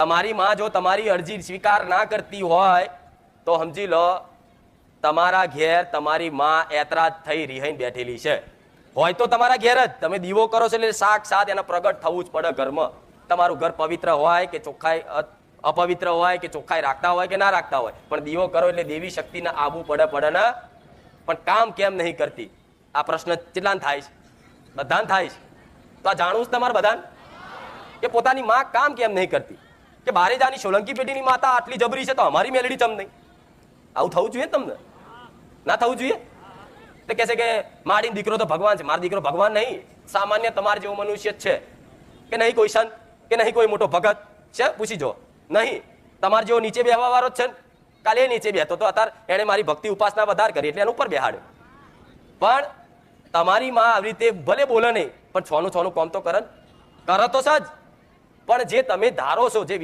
તમારી માં જો તમારી અરજી સ્વીકાર ના કરતી હોય, તો સમજી લો, તમારા ઘેર તમારી માં એતરાજ થઈ રિહાઈ બેઠેલી છે. હોય તો તમારા ઘેર જ. તમે દીવો કરો છો એટલે સાક્ષાત એના પ્રગટ થવું જ પડે ઘરમાં. તમારું ઘર પવિત્ર હોય કે ચોખ્ખાઈ અપવિત્ર હોય કે ચોખ્ખાઈ રાખતા હોય કે ના રાખતા હોય. પણ દીવો કરો એટલે દેવી શક્તિને આવવું પડે પડે ને. પણ કામ કેમ નહીં કરતી? આ પ્રશ્ન કેટલાને થાય છે? બધાને થાય છે? તો આ જાણવું જ તમારે બધાને? કે પોતાની માં કામ કેમ નહીં કરતી? કે બારે જાની સોલંકી પેઢીની માતા આટલી જબરી છે તો અમારી મેલડી ચમ નહીં? આવું થવું જોઈએ તમને? ના થવું જોઈએ? તો કહે છે કે મારી દીકરો તો ભગવાન છે, મારો દીકરો ભગવાન નહીં. સામાન્ય તમારે જેવો મનુષ્ય છે. કે નહીં કોઈ સંત? કે નહીં કોઈ મોટો ભગત? છે? પૂછી જો નહીં. તમાર જેવો નીચે બેહવા વાળો જ છે કાલે એ નીચે બેહતો તો અત્યારે એણે મારી ભક્તિ ઉપાસના વધાર કરી એટલે એને ઉપર બેહાડ્યો. પણ તમારી માં આવી રીતે ભલે બોલે નહીં, પણ છોનું છોનું કોમ તો કરન ને. તો સજ. પણ જે તમે ધારો છો, જે